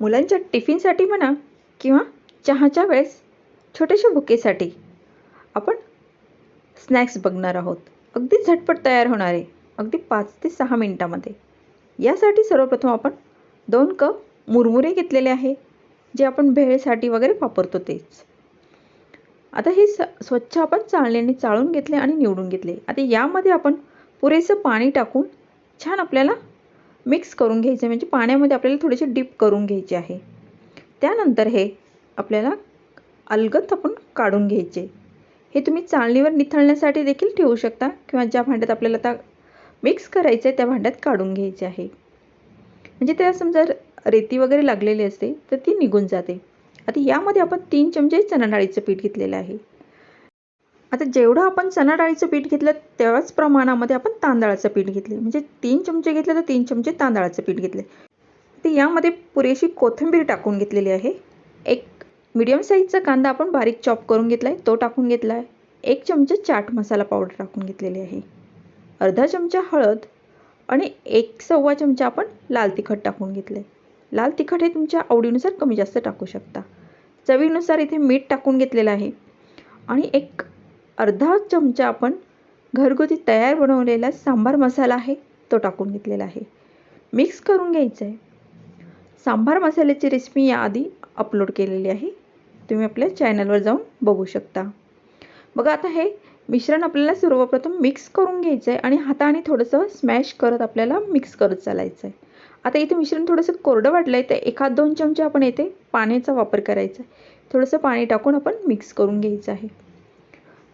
मुलांच्या टिफिनसाठी म्हणा किंवा चहाच्या वेळेस छोट्याशा भुकेसाठी आपण स्नॅक्स बघणार आहोत. अगदी झटपट तयार होणारे अगदी पाच ते सहा मिनटामध्ये. यासाठी सर्वप्रथम आपण दोन कप मुरमुरे घेतलेले आहे जे आपण भेळसाठी वगैरे वापरतो तेच. आता हे स स्वच्छ आपण चाळण्याने चाळून घेतले आणि निवडून घेतले. आता यामध्ये आपण पुरेसं पाणी टाकून छान आपल्याला मिक्स करून घ्यायचे म्हणजे पाण्यामध्ये आपल्याला थोडेसे डीप करून घ्यायचे आहे. त्यानंतर हे आपल्याला अलगद आपण काढून घ्यायचे. हे तुम्ही चाळणीवर निथळण्यासाठी देखील ठेवू शकता किंवा ज्या भांड्यात आपल्याला आता मिक्स करायचं आहे त्या भांड्यात काढून घ्यायचे आहे. म्हणजे त्याला समजा रेती वगैरे लागलेली असते तर ती निघून जाते. आता यामध्ये आपण तीन चमचे चणाडाळीचं पीठ घेतलेलं आहे. आता जेवढं आपण चणा डाळीचं पीठ घेतलं तेवढ्याच प्रमाणामध्ये आपण तांदळाचं पीठ घेतले. म्हणजे तीन चमचे घेतले तर तीन चमचे तांदळाचं पीठ घेतले. ते यामध्ये पुरेशी कोथिंबीर टाकून घेतलेली आहे. एक मीडियम साईजचा कांदा आपण बारीक चॉप करून घेतला आहे तो टाकून घेतला आहे एक चमचा चाट मसाला पावडर टाकून घेतलेली आहे. अर्धा चमचा हळद आणि एक सव्वा चमचा आपण लाल तिखट टाकून घेतलं लाल तिखट हे तुमच्या आवडीनुसार कमी जास्त टाकू शकता. चवीनुसार इथे मीठ टाकून घेतलेलं आहे. आणि एक अर्धा चमचा आपण घरगुती तयार बनवलेला सांबार मसाला आहे तो टाकून घेतलेला आहे. मिक्स करून घ्यायचं आहे सांबार मसाल्याची रेसिपी याआधी अपलोड केलेली आहे. तुम्ही आपल्या चॅनलवर जाऊन बघू शकता. बघा आता हे मिश्रण आपल्याला सर्वप्रथम मिक्स करून घ्यायचं आहे आणि हाताने थोडंसं स्मॅश करत आपल्याला मिक्स करत चालायचं आहे आता इथे मिश्रण थोडंसं कोरडं वाटलं आहे तर एखाद दोन चमचे आपण येथे पाण्याचा वापर करायचा आहे. थोडंसं पाणी टाकून आपण मिक्स करून घ्यायचं आहे.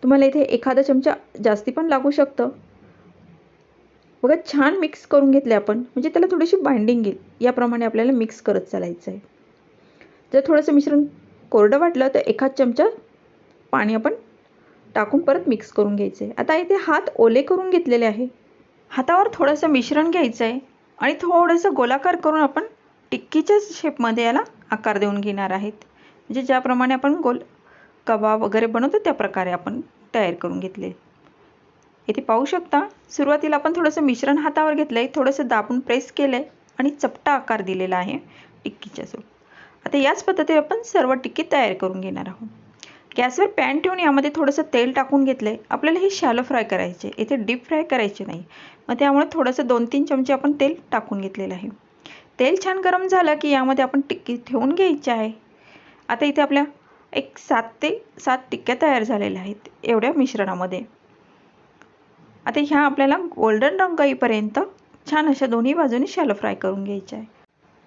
तुम्हाला इथे एखादा चमचा जास्ती पण लागू शकतं. बघा छान मिक्स करून घेतले आपण. म्हणजे त्याला थोडीशी बाइंडिंग येईल. याप्रमाणे आपल्याला मिक्स करत चालायचं आहे जर थोडंसं मिश्रण कोरडं वाटलं तर एखाद चमचा पाणी आपण टाकून परत मिक्स करून घ्यायचं आहे आता इथे हात ओले करून घेतलेले आहे. हातावर थोडंसं मिश्रण घ्यायचं आहे आणि थोडंसं गोलाकार करून आपण टिक्कीच्या शेपमध्ये याला आकार देऊन घेणार आहेत. म्हणजे ज्याप्रमाणे आपण गोल कबाब वगैरे बनवतो त्या प्रकारे आपण तयार करून घेतले. इथे पाहू शकता सुरुवातीला आपण थोडंसं मिश्रण हातावर घेतलं आहे थोडंसं दाबून प्रेस केलं आहे आणि चपटा आकार दिलेला आहे टिक्कीच्या सोबत आता याच पद्धतीने आपण सर्व टिक्की तयार करून घेणार आहोत. गॅसवर पॅन ठेवून यामध्ये थोडंसं तेल टाकून घेतलं आहे आपल्याला हे शॅलो फ्राय करायचे इथे डीप फ्राय करायचे नाही. मग त्यामुळे थोडंसं दोन तीन चमचे आपण तेल टाकून घेतलेलं आहे. तेल छान गरम झालं की यामध्ये आपण टिक्की ठेवून घ्यायची आहे. आता इथे आपल्या एक सात ते सात टिक्क्या तयार झालेल्या आहेत एवढ्या मिश्रणामध्ये. आता ह्या आपल्याला गोल्डन रंग येईपर्यंत छान अशा दोन्ही बाजूनी शॅलो फ्राय करून घ्यायचे आहे.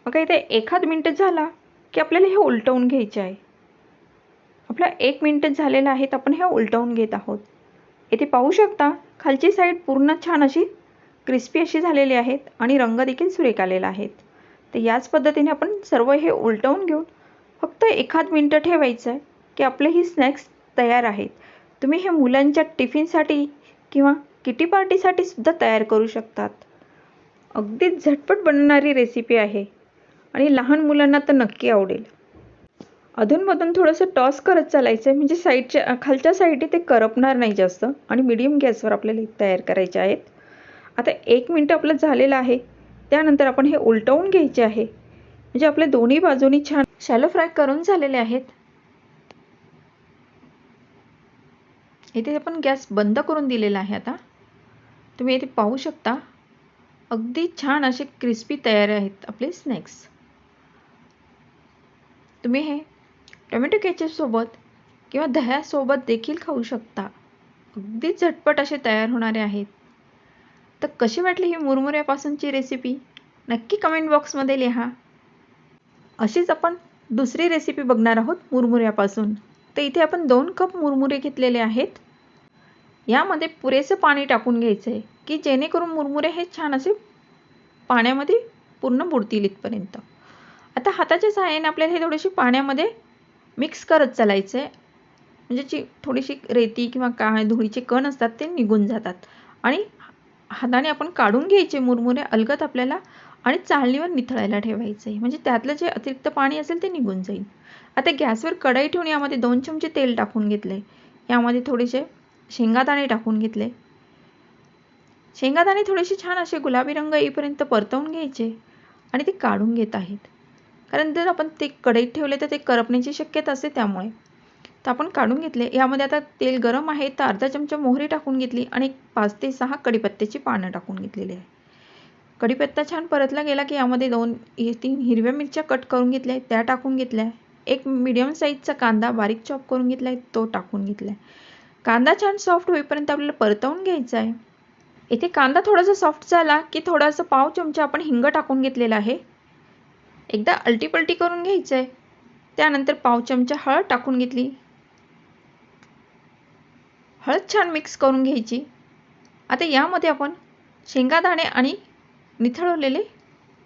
मग इथे एखाद मिनटं झाला की आपल्याला हे उलटवून घ्यायचे आहे. आपला एक मिनटं झालेलं आहे आपण हे उलटवून घेत आहोत. इथे पाहू शकता खालची साईड पूर्ण छान अशी क्रिस्पी अशी झालेली आहेत आणि रंग देखील सुरेख आलेला आहेत तर याच पद्धतीने आपण सर्व हे उलटवून घेऊन फक्त एखाद मिनटं ठेवायचं आहे की आपले ही स्नॅक्स तयार आहेत. तुम्ही हे मुलांच्या टिफिनसाठी किंवा किटी पार्टीसाठी सुद्धा तयार करू शकतात. अगदी झटपट बनणारी रेसिपी आहे आणि लहान मुलांना तर नक्की आवडेल. अधूनमधून थोडंसं टॉस करत चालायचं आहे म्हणजे साईडच्या खालच्या साईडने ते करपणार नाही जास्त आणि मिडियम गॅसवर आपल्याला तयार करायचे आहेत. आता एक मिनटं आपलं झालेलं आहे. त्यानंतर आपण हे उलटवून घ्यायचे आहे. म्हणजे आपल्या दोन्ही बाजूनी छान शॅलो फ्राय करून झालेले आहेत. इथे आपण गॅस बंद करून दिलेला आहे आता. तुम्ही इथे पाहू शकता. अगदी छान असे क्रिस्पी तयार आहेत आपले स्नॅक्स. तुम्ही हे टोमॅटो केचपसोबत किंवा दह्यासोबत देखील खाऊ शकता. अगदी झटपट असे तयार होणारे आहेत. तर कशी वाटली ही मुरमुऱ्यापासूनची रेसिपी नक्की कमेंट बॉक्समध्ये लिहा. अशीच आपण दुसरी रेसिपी बघणार आहोत मुरमुऱ्यापासून. तर इथे आपण दोन कप मुरमुरे घेतलेले आहेत. यामध्ये पुरेसं पाणी टाकून घ्यायचं आहे की जेणेकरून मुरमुरे हे छान असे पाण्यामध्ये पूर्ण बुडतील इथपर्यंत. आता हाताच्या सहाय्याने आपल्याला हे थोडेसे पाण्यामध्ये मिक्स करत चालायचं आहे म्हणजे जी थोडीशी रेती किंवा काय धुळीचे कण असतात ते निघून जातात. आणि हाताने आपण काढून घ्यायचे मुरमुरे अलगद आपल्याला आणि चाळणीवर निथळायला ठेवायचे म्हणजे त्यातलं जे अतिरिक्त पाणी असेल ते निघून जाईल. आता गॅसवर कढई ठेवून यामध्ये दोन चमचे तेल टाकून घेतले. यामध्ये थोडेसे शेंगादाणे टाकून घेतले. शेंगादाणे थोडेसे छान असे गुलाबी रंग येईपर्यंत परतवून घ्यायचे आणि ते काढून घेत आहेत. कारण जर आपण ते कढईत ठेवले तर ते करपण्याची शक्यता असते त्यामुळे. तर आपण काढून घेतले. यामध्ये आता तेल गरम आहे तर अर्धा चमचा मोहरी टाकून घेतली आणि एक पाच ते सहा कढीपत्त्याची पानं टाकून घेतलेली आहे. कढीपत्ता छान परतला गेला की यामध्ये दोन हे तीन हिरव्या मिरच्या कट करून घेतल्या आहेत त्या टाकून घेतल्या एक मीडियम साईजचा कांदा बारीक चॉप करून घेतला आहे तो टाकून घेतला आहे. कांदा छान सॉफ्ट होईपर्यंत आपल्याला परतवून घ्यायचा आहे. इथे कांदा थोडासा सॉफ्ट झाला की थोडासा पाव चमचा आपण हिंग टाकून घेतलेला आहे. एकदा अल्टीपल्टी करून घ्यायचं आहे त्यानंतर पाव चमचा हळद टाकून घेतली. हळद छान मिक्स करून घ्यायची. आता यामध्ये आपण शेंगादाणे आणि निथळवलेले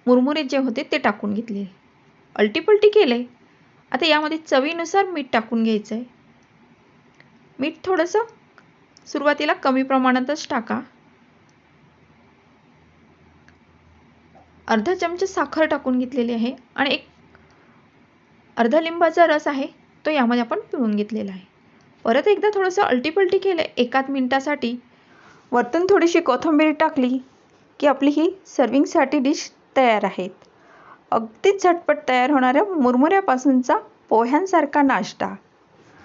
मुरमुरे जे होते ते टाकून घेतले. अल्टीपलटी केले आता यामध्ये चवीनुसार मीठ टाकून घ्यायचं आहे मीठ थोडंसं सुरुवातीला कमी प्रमाणातच टाका. अर्धा चमचा साखर टाकून घेतलेली आहे आणि एक अर्धा लिंबाचा रस आहे तो यामध्ये आपण पिळून घेतलेला आहे. परत एकदा थोडंसं अलटीपलटी केलं एकाच मिनटासाठी. वरतून थोडीशी कोथिंबीर टाकली की आपली ही सर्विंगसाठी डिश तयार आहेत. अगदीच झटपट तयार होणाऱ्या मुरमुऱ्यापासूनचा पोह्यांसारखा नाश्ता.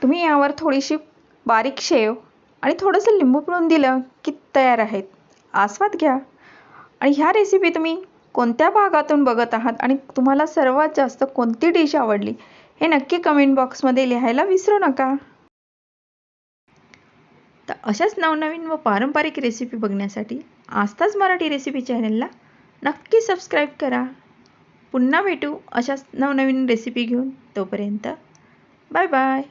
तुम्ही यावर थोडीशी बारीक शेव आणि थोडंसं लिंबू पिळून दिलं की तयार आहेत. आस्वाद घ्या. आणि ह्या रेसिपी तुम्ही कोणत्या भागातून बघत आहात आणि तुम्हाला सर्वात जास्त कोणती डिश आवडली हे नक्की कमेंट बॉक्समध्ये लिहायला विसरू नका. तर अशाच नवनवीन व पारंपरिक रेसिपी बघण्यासाठी आस्थाच मराठी रेसिपी चॅनलला नक्की सबस्क्राईब करा. पुन्हा भेटू अशाच नवनवीन रेसिपी घेऊन. तोपर्यंत बाय बाय